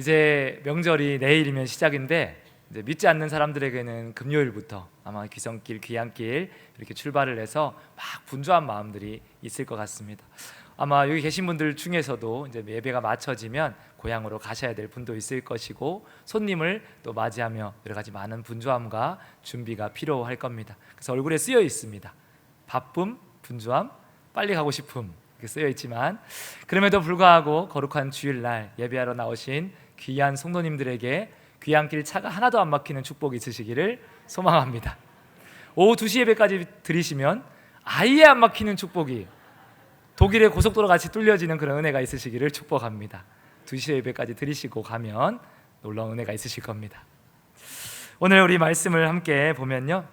이제 명절이 내일이면 시작인데 믿지 않는 사람들에게는 금요일부터 아마 귀성길, 귀향길 이렇게 출발을 해서 막 분주한 마음들이 있을 것 같습니다. 아마 여기 계신 분들 중에서도 이제 예배가 마쳐지면 고향으로 가셔야 될 분도 있을 것이고 손님을 또 맞이하며 여러 가지 많은 분주함과 준비가 필요할 겁니다. 그래서 얼굴에 쓰여 있습니다. 바쁨, 분주함, 빨리 가고 싶음 이렇게 쓰여 있지만 그럼에도 불구하고 거룩한 주일날 예배하러 나오신 귀한 성도님들에게 귀향길 차가 하나도 안 막히는 축복이 있으시기를 소망합니다. 오후 2시 예배까지 들이시면 아예 안 막히는 축복이 독일의 고속도로 같이 뚫려지는 그런 은혜가 있으시기를 축복합니다. 2시 예배까지 들이시고 가면 놀라운 은혜가 있으실 겁니다. 오늘 우리 말씀을 함께 보면요.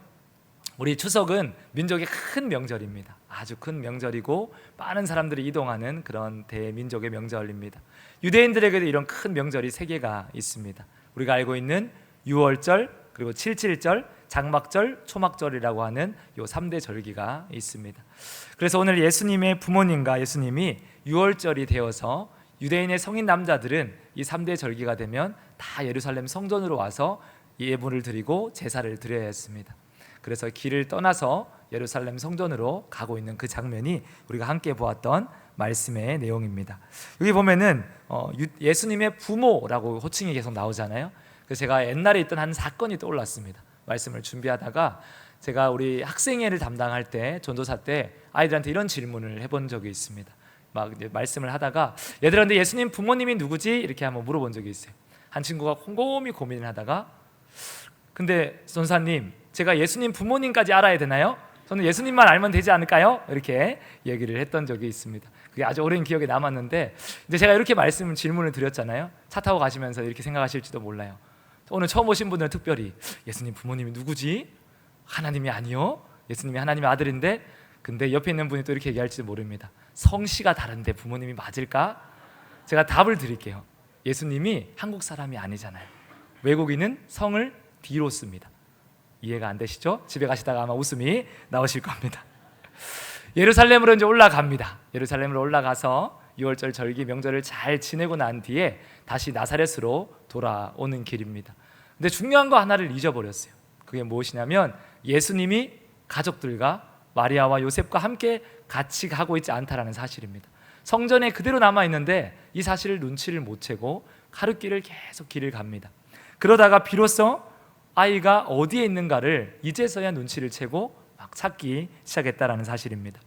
우리 추석은 민족의 큰 명절입니다. 아주 큰 명절이고 많은 사람들이 이동하는 그런 대민족의 명절입니다. 유대인들에게도 이런 큰 명절이 세 개가 있습니다. 우리가 알고 있는 유월절 그리고 칠칠절, 장막절, 초막절이라고 하는 요 3대 절기가 있습니다. 그래서 오늘 예수님의 부모님과 예수님이 유월절이 되어서 유대인의 성인 남자들은 이 3대 절기가 되면 다 예루살렘 성전으로 와서 예물을 드리고 제사를 드려야 했습니다. 그래서 길을 떠나서 예루살렘 성전으로 가고 있는 그 장면이 우리가 함께 보았던 말씀의 내용입니다. 여기 보면은 어, 유- 예수님의 부모라고 호칭이 계속 나오잖아요. 그래서 제가 옛날에 있던 한 사건이 떠올랐습니다. 말씀을 준비하다가 제가 우리 학생회를 담당할 때 전도사 때 아이들한테 이런 질문을 해본 적이 있습니다. 막 말씀을 하다가 얘들아 근데 예수님 부모님이 누구지 이렇게 한번 물어본 적이 있어요. 한 친구가 곰곰이 고민을 하다가 근데 전사님 제가 예수님 부모님까지 알아야 되나요? 저는 예수님만 알면 되지 않을까요? 이렇게 얘기를 했던 적이 있습니다. 그게 아주 오랜 기억에 남았는데 이제 제가 이렇게 말씀 질문을 드렸잖아요. 차 타고 가시면서 이렇게 생각하실지도 몰라요. 오늘 처음 오신 분들은 특별히 예수님 부모님이 누구지? 하나님이 아니요. 예수님이 하나님의 아들인데 근데 옆에 있는 분이 또 이렇게 얘기할지도 모릅니다. 성씨가 다른데 부모님이 맞을까? 제가 답을 드릴게요. 예수님이 한국 사람이 아니잖아요. 외국인은 성을 뒤로 씁니다. 이해가 안 되시죠? 집에 가시다가 아마 웃음이 나오실 겁니다. 예루살렘으로 이제 올라갑니다. 예루살렘으로 올라가서 6월절 절기 명절을 잘 지내고 난 뒤에 다시 나사렛으로 돌아오는 길입니다. 근데 중요한 거 하나를 잊어버렸어요. 그게 무엇이냐면 예수님이 가족들과 마리아와 요셉과 함께 같이 가고 있지 않다라는 사실입니다. 성전에 그대로 남아 있는데 이 사실을 눈치를 못 채고 하루 길을 계속 길을 갑니다. 그러다가 비로소 아이가 어디에 있는가를 이제서야 눈치를 채고 막 찾기 시작했다라는 사실입니다.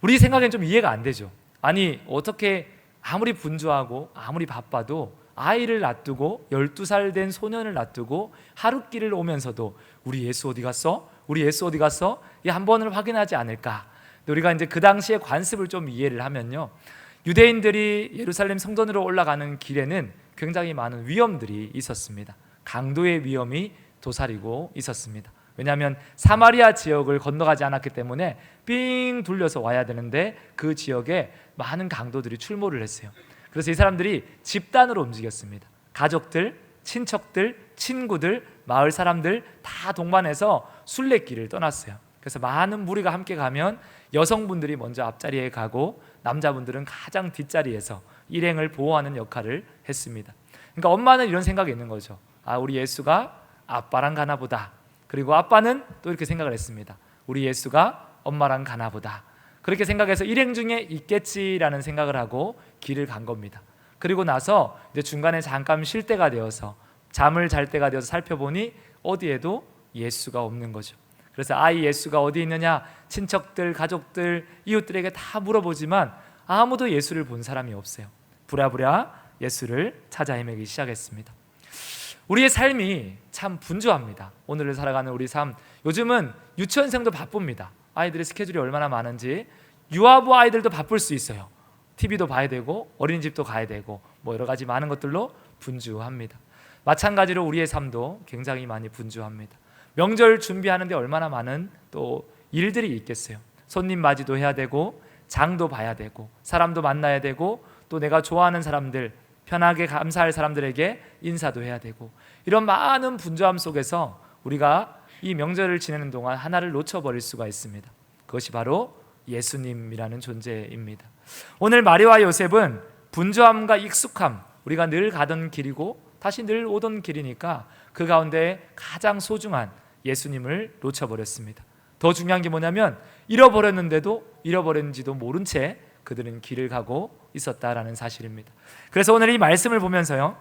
우리 생각엔 좀 이해가 안 되죠. 아니 어떻게 아무리 분주하고 아무리 바빠도 아이를 놔두고 12살 된 소년을 놔두고 하루길을 오면서도 우리 예수 어디 갔어? 우리 예수 어디 갔어? 이 한 번을 확인하지 않을까? 우리가 이제 그 당시의 관습을 좀 이해를 하면요. 유대인들이 예루살렘 성전으로 올라가는 길에는 굉장히 많은 위험들이 있었습니다. 강도의 위험이 도사리고 있었습니다. 왜냐하면 사마리아 지역을 건너가지 않았기 때문에 삥 둘려서 와야 되는데 그 지역에 많은 강도들이 출몰을 했어요. 그래서 이 사람들이 집단으로 움직였습니다. 가족들, 친척들, 친구들, 마을 사람들 다 동반해서 순례길을 떠났어요. 그래서 많은 무리가 함께 가면 여성분들이 먼저 앞자리에 가고 남자분들은 가장 뒷자리에서 일행을 보호하는 역할을 했습니다. 그러니까 엄마는 이런 생각이 있는 거죠. 아, 우리 예수가 아빠랑 가나 보다. 그리고 아빠는 또 이렇게 생각을 했습니다. 우리 예수가 엄마랑 가나 보다. 그렇게 생각해서 일행 중에 있겠지라는 생각을 하고 길을 간 겁니다. 그리고 나서 이제 중간에 잠깐 쉴 때가 되어서 잠을 잘 때가 되어서 살펴보니 어디에도 예수가 없는 거죠. 그래서 아이 예수가 어디 있느냐 친척들, 가족들, 이웃들에게 다 물어보지만 아무도 예수를 본 사람이 없어요. 부랴부랴 예수를 찾아 헤매기 시작했습니다. 우리의 삶이 참 분주합니다. 오늘을 살아가는 우리 삶. 요즘은 유치원생도 바쁩니다. 아이들의 스케줄이 얼마나 많은지 유아부 아이들도 바쁠 수 있어요. TV도 봐야 되고 어린이집도 가야 되고 뭐 여러 가지 많은 것들로 분주합니다. 마찬가지로 우리의 삶도 굉장히 많이 분주합니다. 명절 준비하는데 얼마나 많은 또 일들이 있겠어요. 손님 맞이도 해야 되고 장도 봐야 되고 사람도 만나야 되고 또 내가 좋아하는 사람들 편하게 감사할 사람들에게 인사도 해야 되고 이런 많은 분주함 속에서 우리가 이 명절을 지내는 동안 하나를 놓쳐버릴 수가 있습니다. 그것이 바로 예수님이라는 존재입니다. 오늘 마리와 요셉은 분주함과 익숙함 우리가 늘 가던 길이고 다시 늘 오던 길이니까 그 가운데 가장 소중한 예수님을 놓쳐버렸습니다. 더 중요한 게 뭐냐면 잃어버렸는데도 잃어버렸는지도 모른 채 그들은 길을 가고 있었다라는 사실입니다. 그래서 오늘 이 말씀을 보면서요.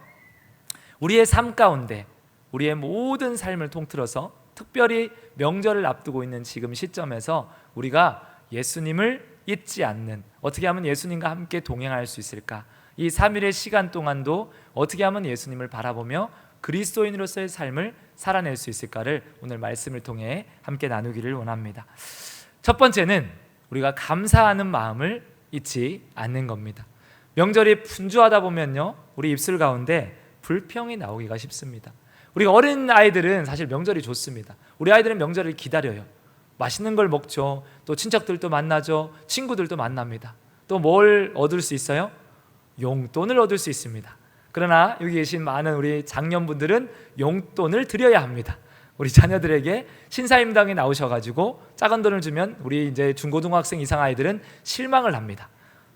우리의 삶 가운데 우리의 모든 삶을 통틀어서 특별히 명절을 앞두고 있는 지금 시점에서 우리가 예수님을 잊지 않는 어떻게 하면 예수님과 함께 동행할 수 있을까? 이 3일의 시간 동안도 어떻게 하면 예수님을 바라보며 그리스도인으로서의 삶을 살아낼 수 있을까를 오늘 말씀을 통해 함께 나누기를 원합니다. 첫 번째는 우리가 감사하는 마음을 잊지 않는 겁니다. 명절이 분주하다 보면요, 우리 입술 가운데 불평이 나오기가 쉽습니다. 우리가 어린 아이들은 사실 명절이 좋습니다. 우리 아이들은 명절을 기다려요. 맛있는 걸 먹죠. 또 친척들도 만나죠. 친구들도 만납니다. 또 뭘 얻을 수 있어요? 용돈을 얻을 수 있습니다. 그러나 여기 계신 많은 우리 장년분들은 용돈을 드려야 합니다. 우리 자녀들에게 신사임당에 나오셔가지고 작은 돈을 주면 우리 이제 중고등학생 이상 아이들은 실망을 합니다.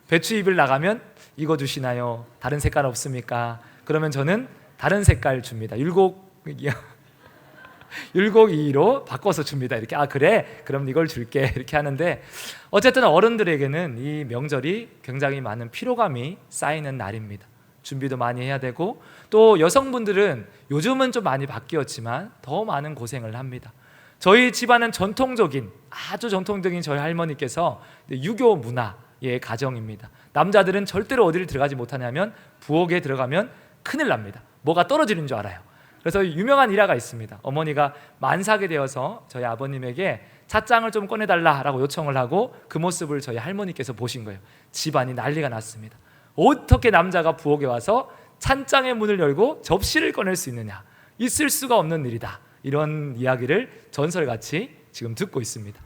배추잎을 나가면 이거 주시나요? 다른 색깔 없습니까? 그러면 저는 다른 색깔 줍니다. 율곡 율곡이로 바꿔서 줍니다. 이렇게 아 그래? 그럼 이걸 줄게. 이렇게 하는데 어쨌든 어른들에게는 이 명절이 굉장히 많은 피로감이 쌓이는 날입니다. 준비도 많이 해야 되고 또 여성분들은 요즘은 좀 많이 바뀌었지만 더 많은 고생을 합니다. 저희 집안은 전통적인 아주 전통적인 저희 할머니께서 유교 문화의 가정입니다. 남자들은 절대로 어디를 들어가지 못하냐면 부엌에 들어가면 큰일 납니다. 뭐가 떨어지는 줄 알아요. 그래서 유명한 일화가 있습니다. 어머니가 만삭이 되어서 저희 아버님에게 찻장을 좀 꺼내달라라고 요청을 하고 그 모습을 저희 할머니께서 보신 거예요. 집안이 난리가 났습니다. 어떻게 남자가 부엌에 와서 찬장의 문을 열고 접시를 꺼낼 수 있느냐? 있을 수가 없는 일이다. 이런 이야기를 전설같이 지금 듣고 있습니다.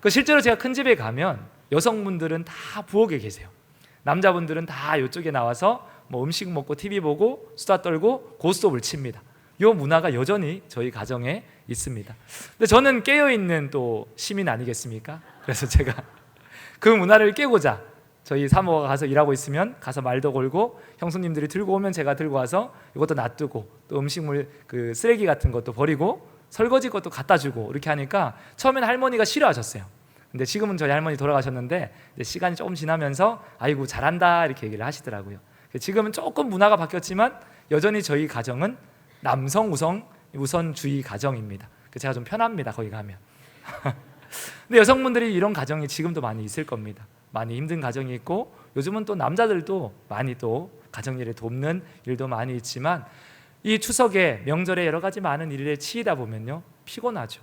그 실제로 제가 큰 집에 가면 여성분들은 다 부엌에 계세요. 남자분들은 다 이쪽에 나와서 뭐 음식 먹고 TV 보고 수다 떨고 고스톱을 칩니다. 이 문화가 여전히 저희 가정에 있습니다. 근데 저는 깨어 있는 또 시민 아니겠습니까? 그래서 제가 그 문화를 깨고자 저희 사모가 가서 일하고 있으면 가서 말도 걸고 형수님들이 들고 오면 제가 들고 와서 이것도 놔두고 또 음식물 그 쓰레기 같은 것도 버리고 설거지 것도 갖다 주고 이렇게 하니까 처음에는 할머니가 싫어하셨어요. 근데 지금은 저희 할머니 돌아가셨는데 시간이 조금 지나면서 아이고 잘한다 이렇게 얘기를 하시더라고요. 지금은 조금 문화가 바뀌었지만 여전히 저희 가정은 남성 우선 우선주의 가정입니다. 제가 좀 편합니다. 거기 가면. 근데 여성분들이 이런 가정이 지금도 많이 있을 겁니다. 많이 힘든 가정이 있고 요즘은 또 남자들도 많이 또 가정일에 돕는 일도 많이 있지만 이 추석에 명절에 여러 가지 많은 일에 치이다 보면요 피곤하죠.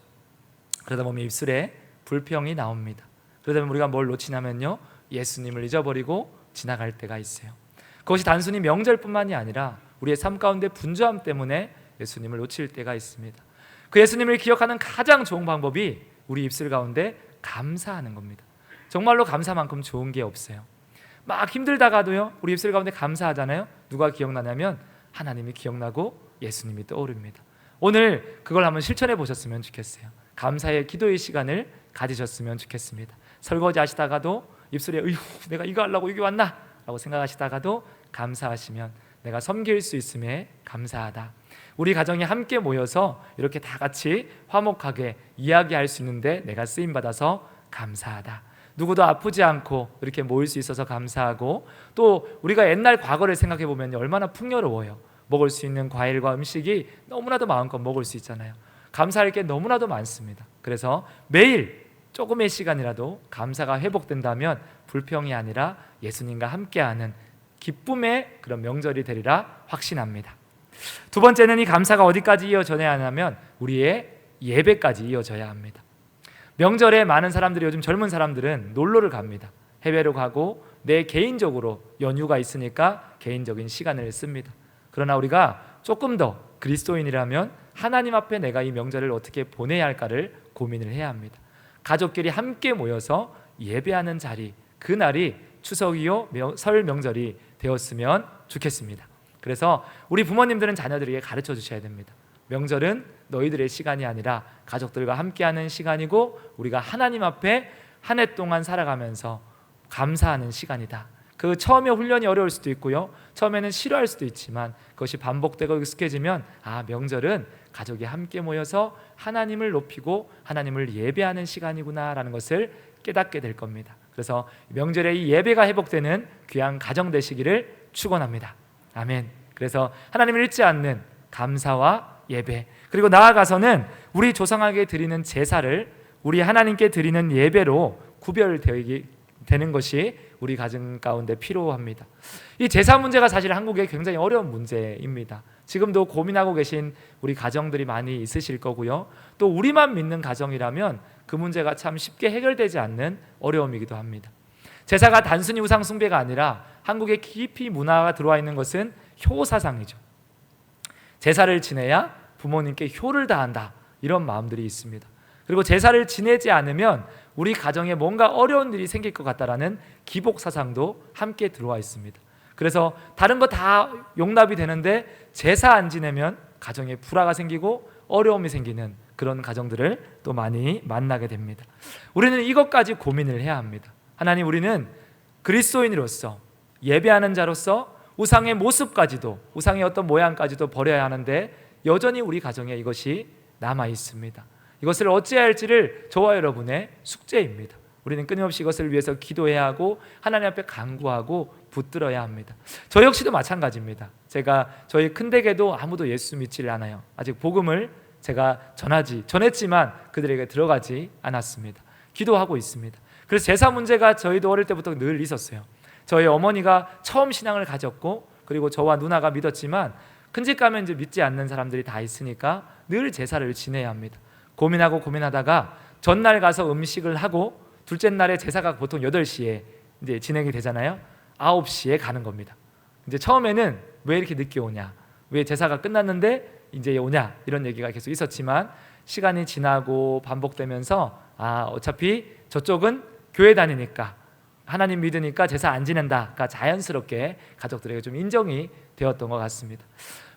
그러다 보면 입술에 불평이 나옵니다. 그러다 보면 우리가 뭘 놓치냐면요 예수님을 잊어버리고 지나갈 때가 있어요. 그것이 단순히 명절뿐만이 아니라 우리의 삶 가운데 분주함 때문에 예수님을 놓칠 때가 있습니다. 그 예수님을 기억하는 가장 좋은 방법이 우리 입술 가운데 감사하는 겁니다. 정말로 감사만큼 좋은 게 없어요. 막 힘들다가도요, 우리 입술 가운데 감사하잖아요. 누가 기억나냐면 하나님이 기억나고 예수님이 떠오릅니다. 오늘 그걸 한번 실천해 보셨으면 좋겠어요. 감사의 기도의 시간을 가지셨으면 좋겠습니다. 설거지 하시다가도 입술에 으 내가 이거 하려고 여기 왔나? 라고 생각하시다가도 감사하시면 내가 섬길 수 있음에 감사하다. 우리 가정이 함께 모여서 이렇게 다 같이 화목하게 이야기할 수 있는데 내가 쓰임 받아서 감사하다. 누구도 아프지 않고 이렇게 모일 수 있어서 감사하고 또 우리가 옛날 과거를 생각해 보면 얼마나 풍요로워요. 먹을 수 있는 과일과 음식이 너무나도 마음껏 먹을 수 있잖아요. 감사할 게 너무나도 많습니다. 그래서 매일 조금의 시간이라도 감사가 회복된다면 불평이 아니라 예수님과 함께하는 기쁨의 그런 명절이 되리라 확신합니다. 두 번째는 이 감사가 어디까지 이어져야 하냐면 우리의 예배까지 이어져야 합니다. 명절에 많은 사람들이 요즘 젊은 사람들은 놀러를 갑니다. 해외로 가고 내 개인적으로 연휴가 있으니까 개인적인 시간을 씁니다. 그러나 우리가 조금 더 그리스도인이라면 하나님 앞에 내가 이 명절을 어떻게 보내야 할까를 고민을 해야 합니다. 가족끼리 함께 모여서 예배하는 자리, 그 날이 추석이요 설 명절이 되었으면 좋겠습니다. 그래서 우리 부모님들은 자녀들에게 가르쳐 주셔야 됩니다. 명절은 너희들의 시간이 아니라 가족들과 함께하는 시간이고 우리가 하나님 앞에 한 해 동안 살아가면서 감사하는 시간이다. 그그 처음에 훈련이 어려울 수도 있고요. 처음에는 싫어할 수도 있지만 그것이 반복되고 익숙해지면 아 명절은 가족이 함께 모여서 하나님을 높이고 하나님을 예배하는 시간이구나라는 것을 깨닫게 될 겁니다. 그래서 명절에 이 예배가 회복되는 귀한 가정 되시기를 축원합니다. 아멘. 그래서 하나님을 잊지 않는 감사와 예배 그리고 나아가서는 우리 조상에게 드리는 제사를 우리 하나님께 드리는 예배로 구별되는 것이 우리 가정 가운데 필요합니다. 이 제사 문제가 사실 한국에 굉장히 어려운 문제입니다. 지금도 고민하고 계신 우리 가정들이 많이 있으실 거고요. 또 우리만 믿는 가정이라면 그 문제가 참 쉽게 해결되지 않는 어려움이기도 합니다. 제사가 단순히 우상 숭배가 아니라 한국에 깊이 문화가 들어와 있는 것은 효 사상이죠. 제사를 지내야 부모님께 효를 다한다 이런 마음들이 있습니다. 그리고 제사를 지내지 않으면 우리 가정에 뭔가 어려운 일이 생길 것 같다라는 기복 사상도 함께 들어와 있습니다. 그래서 다른 거 다 용납이 되는데 제사 안 지내면 가정에 불화가 생기고 어려움이 생기는 그런 가정들을 또 많이 만나게 됩니다. 우리는 이것까지 고민을 해야 합니다. 하나님 우리는 그리스도인으로서 예배하는 자로서 우상의 모습까지도 우상의 어떤 모양까지도 버려야 하는데 여전히 우리 가정에 이것이 남아 있습니다. 이것을 어찌해야 할지를 저와 여러분의 숙제입니다. 우리는 끊임없이 이것을 위해서 기도해야 하고 하나님 앞에 간구하고 붙들어야 합니다. 저 역시도 마찬가지입니다. 제가 저희 큰 댁에도 아무도 예수 믿지를 않아요. 아직 복음을 제가 전하지 전했지만 그들에게 들어가지 않았습니다. 기도하고 있습니다. 그래서 제사 문제가 저희도 어릴 때부터 늘 있었어요. 저희 어머니가 처음 신앙을 가졌고 그리고 저와 누나가 믿었지만 큰집 가면 이제 믿지 않는 사람들이 다 있으니까 늘 제사를 지내야 합니다. 고민하고 고민하다가 전날 가서 음식을 하고 둘째 날에 제사가 보통 8시에 이제 진행이 되잖아요. 9시에 가는 겁니다. 이제 처음에는 왜 이렇게 늦게 오냐? 왜 제사가 끝났는데 이제 오냐? 이런 얘기가 계속 있었지만 시간이 지나고 반복되면서 아, 어차피 저쪽은 교회 다니니까 하나님 믿으니까 제사 안 지낸다가 자연스럽게 가족들에게 좀 인정이 되었던 것 같습니다.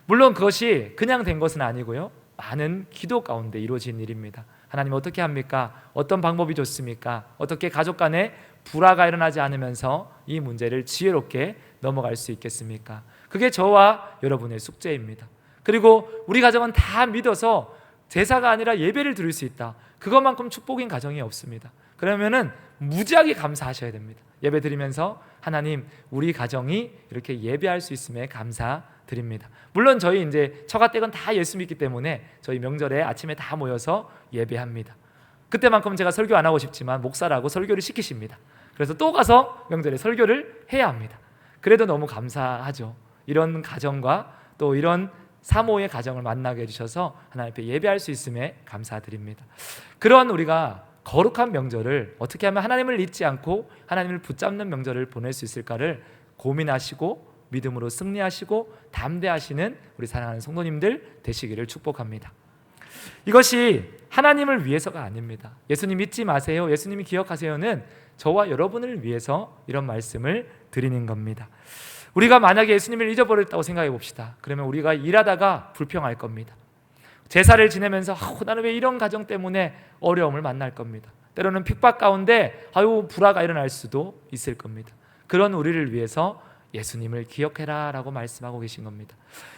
물론 그것이 그냥 된 것은 아니고요. 많은 기도 가운데 이루어진 일입니다. 하나님 어떻게 합니까? 어떤 방법이 좋습니까? 어떻게 가족 간에 불화가 일어나지 않으면서 이 문제를 지혜롭게 넘어갈 수 있겠습니까? 그게 저와 여러분의 숙제입니다. 그리고 우리 가정은 다 믿어서 제사가 아니라 예배를 드릴 수 있다. 그것만큼 축복인 가정이 없습니다. 그러면은 무지하게 감사하셔야 됩니다. 예배 드리면서 하나님 우리 가정이 이렇게 예배할 수 있음에 감사드립니다. 물론 저희 이제 처가댁은 다 예수 믿기 때문에 저희 명절에 아침에 다 모여서 예배합니다. 그때만큼 제가 설교 안 하고 싶지만 목사라고 설교를 시키십니다. 그래서 또 가서 명절에 설교를 해야 합니다. 그래도 너무 감사하죠. 이런 가정과 또 이런 사모의 가정을 만나게 해주셔서 하나님 앞에 예배할 수 있음에 감사드립니다. 그런 우리가 거룩한 명절을 어떻게 하면 하나님을 잊지 않고 하나님을 붙잡는 명절을 보낼 수 있을까를 고민하시고 믿음으로 승리하시고 담대하시는 우리 사랑하는 성도님들 되시기를 축복합니다. 이것이 하나님을 위해서가 아닙니다. 예수님 잊지 마세요. 예수님이 기억하세요는 저와 여러분을 위해서 이런 말씀을 드리는 겁니다. 우리가 만약에 예수님을 잊어버렸다고 생각해 봅시다. 그러면 우리가 일하다가 불평할 겁니다. 제사를 지내면서 아, 나는 왜 이런 가정 때문에 어려움을 만날 겁니다. 때로는 핍박 가운데 아유 불화가 일어날 수도 있을 겁니다. 그런 우리를 위해서 예수님을 기억해라라고 말씀하고 계신 겁니다.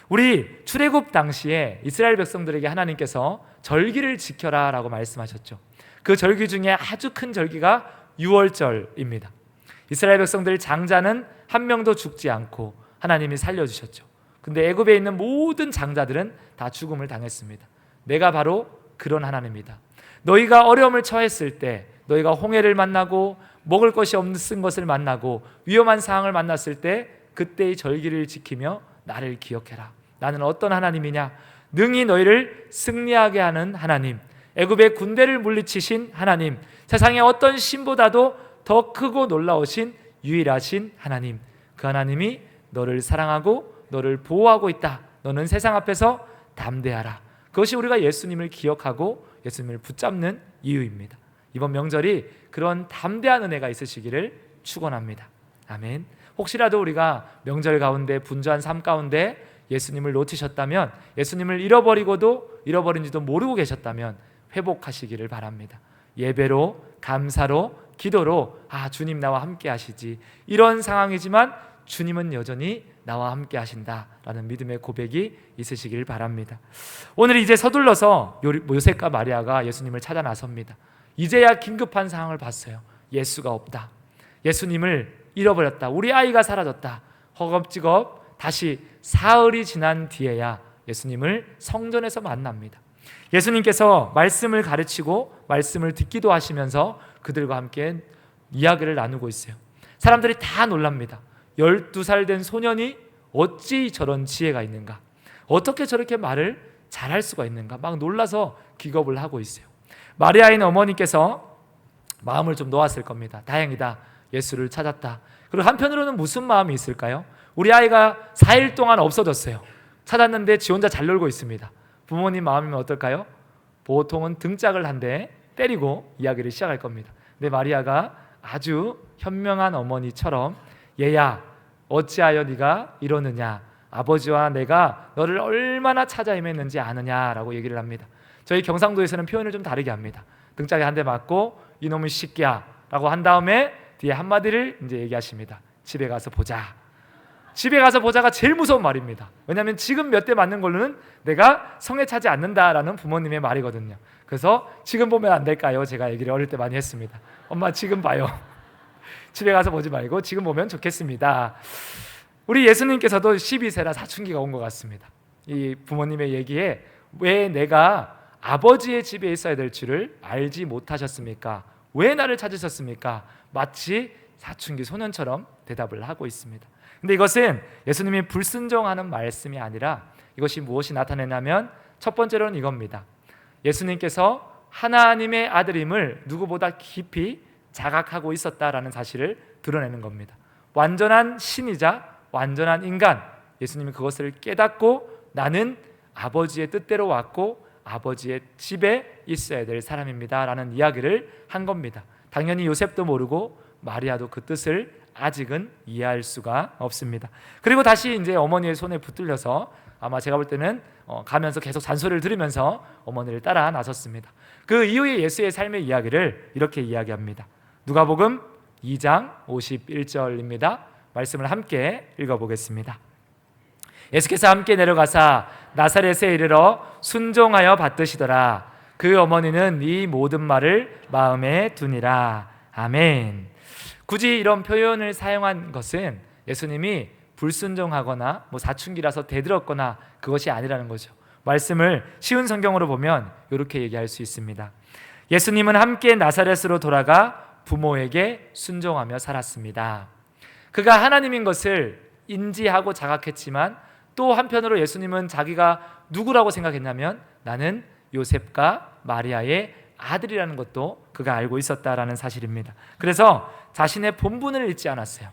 우리 출애굽 당시에 이스라엘 백성들에게 하나님께서 절기를 지켜라라고 말씀하셨죠. 그 절기 중에 아주 큰 절기가 유월절입니다. 이스라엘 백성들 장자는 한 명도 죽지 않고 하나님이 살려 주셨죠. 근데 애굽에 있는 모든 장자들은 다 죽음을 당했습니다. 내가 바로 그런 하나님이다. 너희가 어려움을 처했을 때 너희가 홍해를 만나고 먹을 것이 없는 것을 만나고 위험한 상황을 만났을 때 그때의 절기를 지키며 나를 기억해라. 나는 어떤 하나님이냐? 능히 너희를 승리하게 하는 하나님. 애굽의 군대를 물리치신 하나님. 세상의 어떤 신보다도 더 크고 놀라우신 유일하신 하나님. 그 하나님이 너를 사랑하고 너를 보호하고 있다. 너는 세상 앞에서 담대하라. 그것이 우리가 예수님을 기억하고 예수님을 붙잡는 이유입니다. 이번 명절이 그런 담대한 은혜가 있으시기를 축원합니다. 아멘. 혹시라도 우리가 명절 가운데 분주한 삶 가운데 예수님을 놓치셨다면 예수님을 잃어버리고도 잃어버린지도 모르고 계셨다면 회복하시기를 바랍니다. 예배로 감사로 기도로 아 주님 나와 함께 하시지 이런 상황이지만 주님은 여전히 나와 함께 하신다라는 믿음의 고백이 있으시길 바랍니다. 오늘 이제 서둘러서 요- 요셉과 마리아가 예수님을 찾아 나섭니다. 이제야 긴급한 상황을 봤어요. 예수가 없다. 예수님을 잃어버렸다. 우리 아이가 사라졌다. 허겁지겁 다시 사흘이 지난 뒤에야 예수님을 성전에서 만납니다. 예수님께서 말씀을 가르치고 말씀을 듣기도 하시면서 그들과 함께 이야기를 나누고 있어요. 사람들이 다 놀랍니다. 12살 된 소년이 어찌 저런 지혜가 있는가? 어떻게 저렇게 말을 잘할 수가 있는가? 막 놀라서 기겁을 하고 있어요. 마리아인 어머니께서 마음을 좀 놓았을 겁니다. 다행이다. 예수를 찾았다. 그리고 한편으로는 무슨 마음이 있을까요? 우리 아이가 4일 동안 없어졌어요. 찾았는데 지 혼자 잘 놀고 있습니다. 부모님 마음이면 어떨까요? 보통은 등짝을 한 대 때리고 이야기를 시작할 겁니다. 근데 마리아가 아주 현명한 어머니처럼 얘야 어찌하여 네가 이러느냐 아버지와 내가 너를 얼마나 찾아 헤맸는지 아느냐라고 얘기를 합니다. 저희 경상도에서는 표현을 좀 다르게 합니다. 등짝에 한 대 맞고 이놈의 새끼야라고 한 다음에 뒤에 한 마디를 이제 얘기하십니다. 집에 가서 보자. 집에 가서 보자가 제일 무서운 말입니다. 왜냐하면 지금 몇 대 맞는 걸로는 내가 성에 차지 않는다라는 부모님의 말이거든요. 그래서 지금 보면 안 될까요? 제가 얘기를 어릴 때 많이 했습니다. 엄마 지금 봐요. 집에 가서 보지 말고 지금 보면 좋겠습니다. 우리 예수님께서도 12세라 사춘기가 온 것 같습니다. 이 부모님의 얘기에 왜 내가 아버지의 집에 있어야 될 줄을 알지 못하셨습니까? 왜 나를 찾으셨습니까? 마치 사춘기 소년처럼 대답을 하고 있습니다. 근데 이것은 예수님이 불순종하는 말씀이 아니라 이것이 무엇이 나타내냐면 첫 번째로는 이겁니다. 예수님께서 하나님의 아들임을 누구보다 깊이 자각하고 있었다라는 사실을 드러내는 겁니다. 완전한 신이자 완전한 인간 예수님이 그것을 깨닫고 나는 아버지의 뜻대로 왔고 아버지의 집에 있어야 될 사람입니다라는 이야기를 한 겁니다. 당연히 요셉도 모르고 마리아도 그 뜻을 아직은 이해할 수가 없습니다. 그리고 다시 이제 어머니의 손에 붙들려서 아마 제가 볼 때는 어, 가면서 계속 잔소리를 들으면서 어머니를 따라 나섰습니다. 그 이후에 예수의 삶의 이야기를 이렇게 이야기합니다. 누가복음 2장 51절입니다. 말씀을 함께 읽어보겠습니다. 예수께서 함께 내려가사 나사렛에 이르러 순종하여 받드시더라. 그 어머니는 이 모든 말을 마음에 두니라. 아멘. 굳이 이런 표현을 사용한 것은 예수님이 불순종하거나 뭐 사춘기라서 대들었거나 그것이 아니라는 거죠. 말씀을 쉬운 성경으로 보면 이렇게 얘기할 수 있습니다. 예수님은 함께 나사렛으로 돌아가 부모에게 순종하며 살았습니다. 그가 하나님인 것을 인지하고 자각했지만 또 한편으로 예수님은 자기가 누구라고 생각했냐면 나는 요셉과 마리아의 아들이라는 것도 그가 알고 있었다라는 사실입니다. 그래서 자신의 본분을 잊지 않았어요.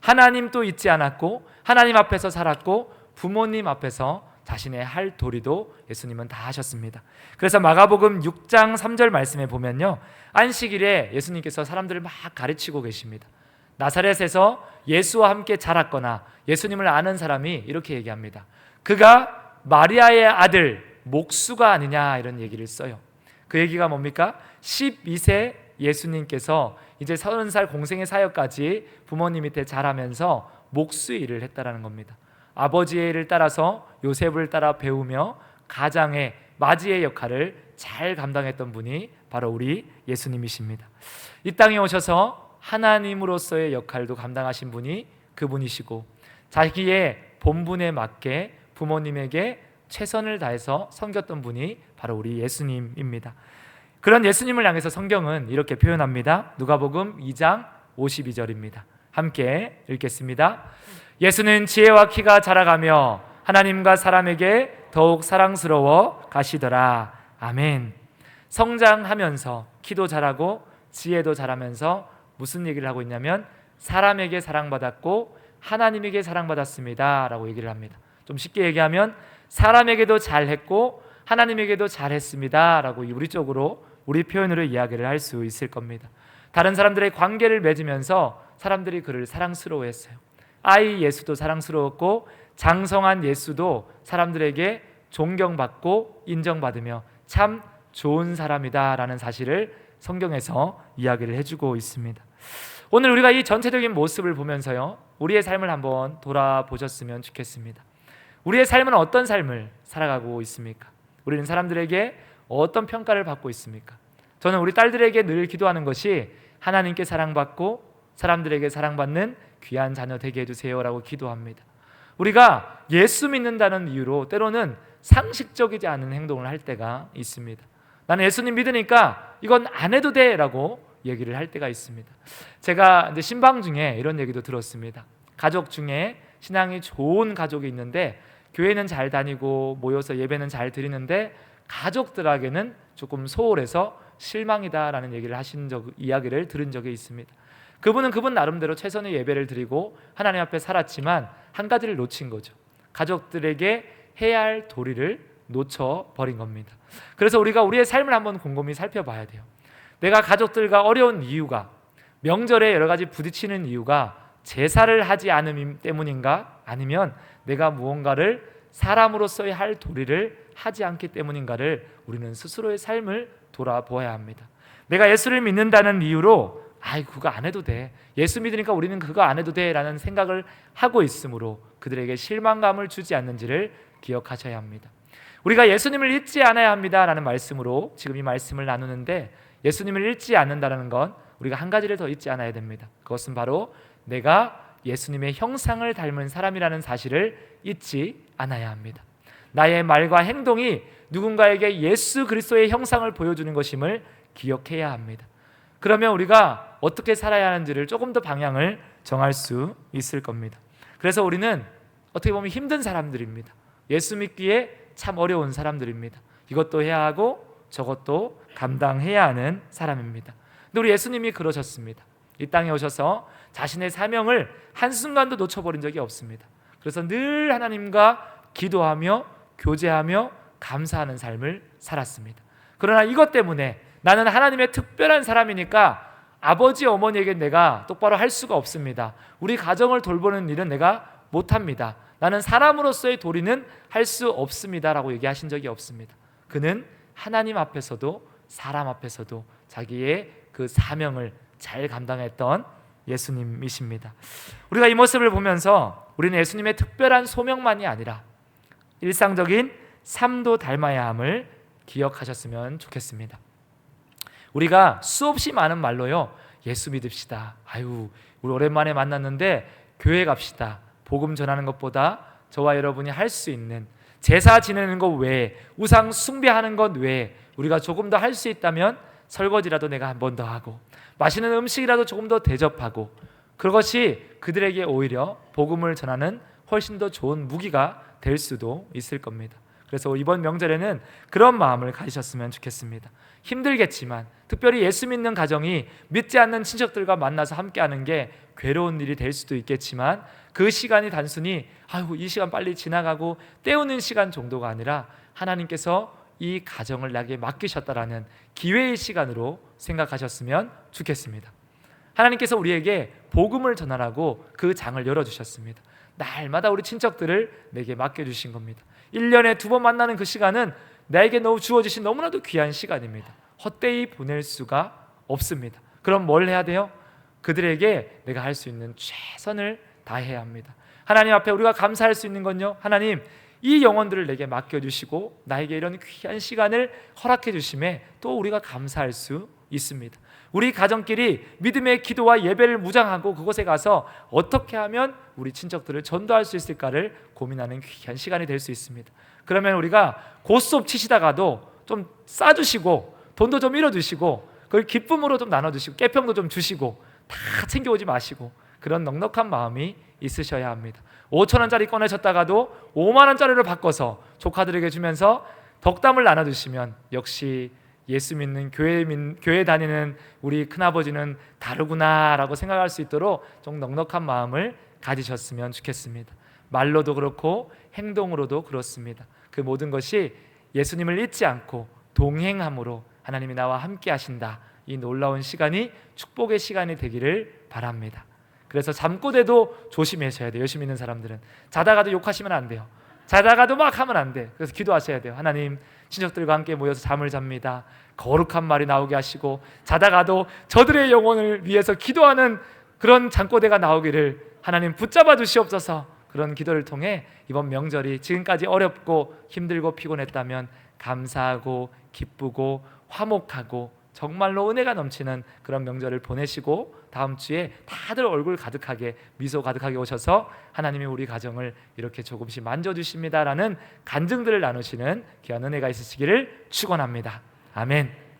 하나님도 잊지 않았고 하나님 앞에서 살았고 부모님 앞에서 자신의 할 도리도 예수님은 다 하셨습니다. 그래서 마가복음 6장 3절 말씀에 보면요. 안식일에 예수님께서 사람들을 막 가르치고 계십니다. 나사렛에서 예수와 함께 자랐거나 예수님을 아는 사람이 이렇게 얘기합니다. 그가 마리아의 아들 목수가 아니냐 이런 얘기를 써요. 그 얘기가 뭡니까? 12세 예수님께서 이제 30살 공생의 사역까지 부모님 밑에 자라면서 목수 일을 했다라는 겁니다. 아버지의 일을 따라서 요셉을 따라 배우며 가장의 맞이의 역할을 잘 감당했던 분이 바로 우리 예수님이십니다. 이 땅에 오셔서 하나님으로서의 역할도 감당하신 분이 그분이시고 자기의 본분에 맞게 부모님에게 최선을 다해서 섬겼던 분이 바로 우리 예수님입니다. 그런 예수님을 향해서 성경은 이렇게 표현합니다. 누가복음 2장 52절입니다. 함께 읽겠습니다. 예수는 지혜와 키가 자라가며 하나님과 사람에게 더욱 사랑스러워 가시더라. 아멘. 성장하면서 키도 자라고 지혜도 자라면서 무슨 얘기를 하고 있냐면 사람에게 사랑받았고 하나님에게 사랑받았습니다라고 얘기를 합니다. 좀 쉽게 얘기하면 사람에게도 잘했고 하나님에게도 잘했습니다라고 우리 쪽으로 우리 표현으로 이야기를 할 수 있을 겁니다. 다른 사람들의 관계를 맺으면서 사람들이 그를 사랑스러워했어요. 아이 예수도 사랑스러웠고 장성한 예수도 사람들에게 존경받고 인정받으며 참 좋은 사람이다라는 사실을 성경에서 이야기를 해주고 있습니다. 오늘 우리가 이 전체적인 모습을 보면서요, 우리의 삶을 한번 돌아보셨으면 좋겠습니다. 우리의 삶은 어떤 삶을 살아가고 있습니까? 우리는 사람들에게 어떤 평가를 받고 있습니까? 저는 우리 딸들에게 늘 기도하는 것이 하나님께 사랑받고 사람들에게 사랑받는 귀한 자녀 되게 해주세요라고 기도합니다. 우리가 예수 믿는다는 이유로 때로는 상식적이지 않은 행동을 할 때가 있습니다. 나는 예수님 믿으니까 이건 안 해도 돼라고 얘기를 할 때가 있습니다. 제가 이제 신방 중에 이런 얘기도 들었습니다. 가족 중에 신앙이 좋은 가족이 있는데 교회는 잘 다니고 모여서 예배는 잘 드리는데 가족들에게는 조금 소홀해서 실망이다라는 얘기를 하신 적 이야기를 들은 적이 있습니다. 그분은 그분 나름대로 최선의 예배를 드리고 하나님 앞에 살았지만 한 가지를 놓친 거죠. 가족들에게 해야 할 도리를 놓쳐 버린 겁니다. 그래서 우리가 우리의 삶을 한번 곰곰이 살펴봐야 돼요. 내가 가족들과 어려운 이유가 명절에 여러 가지 부딪히는 이유가 제사를 하지 않음 때문인가 아니면 내가 무언가를 사람으로서의 할 도리를 하지 않기 때문인가를 우리는 스스로의 삶을 돌아보아야 합니다. 내가 예수를 믿는다는 이유로 아이 그거 안 해도 돼. 예수 믿으니까 우리는 그거 안 해도 돼라는 생각을 하고 있으므로 그들에게 실망감을 주지 않는지를 기억하셔야 합니다. 우리가 예수님을 잊지 않아야 합니다라는 말씀으로 지금 이 말씀을 나누는데 예수님을 잊지 않는다는 건 우리가 한 가지를 더 잊지 않아야 됩니다. 그것은 바로 내가 예수님의 형상을 닮은 사람이라는 사실을 잊지 않아야 합니다. 나의 말과 행동이 누군가에게 예수 그리스도의 형상을 보여주는 것임을 기억해야 합니다. 그러면 우리가 어떻게 살아야 하는지를 조금 더 방향을 정할 수 있을 겁니다. 그래서 우리는 어떻게 보면 힘든 사람들입니다. 예수 믿기에 참 어려운 사람들입니다. 이것도 해야 하고 저것도 감당해야 하는 사람입니다. 근데 우리 예수님이 그러셨습니다. 이 땅에 오셔서 자신의 사명을 한순간도 놓쳐버린 적이 없습니다. 그래서 늘 하나님과 기도하며 교제하며 감사하는 삶을 살았습니다. 그러나 이것 때문에 나는 하나님의 특별한 사람이니까 아버지 어머니에게 내가 똑바로 할 수가 없습니다. 우리 가정을 돌보는 일은 내가 못합니다. 나는 사람으로서의 도리는 할 수 없습니다라고 얘기하신 적이 없습니다. 그는 하나님 앞에서도 사람 앞에서도 자기의 그 사명을 잘 감당했던 예수님이십니다. 우리가 이 모습을 보면서 우리는 예수님의 특별한 소명만이 아니라 일상적인 삶도 닮아야 함을 기억하셨으면 좋겠습니다. 우리가 수없이 많은 말로요. 예수 믿읍시다. 아유, 우리 오랜만에 만났는데 교회 갑시다. 복음 전하는 것보다 저와 여러분이 할 수 있는 제사 지내는 것 외에 우상 숭배하는 것 외에 우리가 조금 더 할 수 있다면 설거지라도 내가 한 번 더 하고 맛있는 음식이라도 조금 더 대접하고 그것이 그들에게 오히려 복음을 전하는 훨씬 더 좋은 무기가 될 수도 있을 겁니다. 그래서 이번 명절에는 그런 마음을 가지셨으면 좋겠습니다. 힘들겠지만 특별히 예수 믿는 가정이 믿지 않는 친척들과 만나서 함께하는 게 괴로운 일이 될 수도 있겠지만 그 시간이 단순히 아이고 이 시간 빨리 지나가고 때우는 시간 정도가 아니라 하나님께서 이 가정을 나에게 맡기셨다라는 기회의 시간으로 생각하셨으면 좋겠습니다. 하나님께서 우리에게 복음을 전하라고 그 장을 열어 주셨습니다. 날마다 우리 친척들을 내게 맡겨 주신 겁니다. 1년에 두 번 만나는 그 시간은 나에게 너무 주어지신 너무나도 귀한 시간입니다. 헛되이 보낼 수가 없습니다. 그럼 뭘 해야 돼요? 그들에게 내가 할 수 있는 최선을 다해야 합니다. 하나님 앞에 우리가 감사할 수 있는 건요. 하나님 이 영혼들을 내게 맡겨 주시고 나에게 이런 귀한 시간을 허락해 주심에 또 우리가 감사할 수 있습니다. 우리 가정끼리 믿음의 기도와 예배를 무장하고 그곳에 가서 어떻게 하면 우리 친척들을 전도할 수 있을까를 고민하는 귀한 시간이 될 수 있습니다. 그러면 우리가 고스톱 치시다가도 좀 싸주시고 돈도 좀 잃어주시고 그걸 기쁨으로 좀 나눠주시고 깨평도 좀 주시고 다 챙겨오지 마시고 그런 넉넉한 마음이 있으셔야 합니다. 5천 원짜리 꺼내셨다가도 5만 원짜리를 바꿔서 조카들에게 주면서 덕담을 나눠주시면 역시 예수 믿는 교회 교회 다니는 우리 큰아버지는 다르구나라고 생각할 수 있도록 좀 넉넉한 마음을 가지셨으면 좋겠습니다. 말로도 그렇고 행동으로도 그렇습니다. 그 모든 것이 예수님을 잊지 않고 동행함으로 하나님이 나와 함께 하신다. 이 놀라운 시간이 축복의 시간이 되기를 바랍니다. 그래서 잠꼬대도 조심하셔야 돼요. 열심히 있는 사람들은 자다가도 욕하시면 안 돼요. 자다가도 막 하면 안 돼. 그래서 기도하셔야 돼요. 하나님, 친척들과 함께 모여서 잠을 잡니다. 거룩한 말이 나오게 하시고 자다가도 저들의 영혼을 위해서 기도하는 그런 잠꼬대가 나오기를 하나님 붙잡아 주시옵소서. 그런 기도를 통해 이번 명절이 지금까지 어렵고 힘들고 피곤했다면 감사하고 기쁘고 화목하고 정말로 은혜가 넘치는 그런 명절을 보내시고 다음 주에 다들 얼굴 가득하게 미소 가득하게 오셔서 하나님이 우리 가정을 이렇게 조금씩 만져 주십니다라는 간증들을 나누시는 귀한 은혜가 있으시기를 축원합니다. 아멘.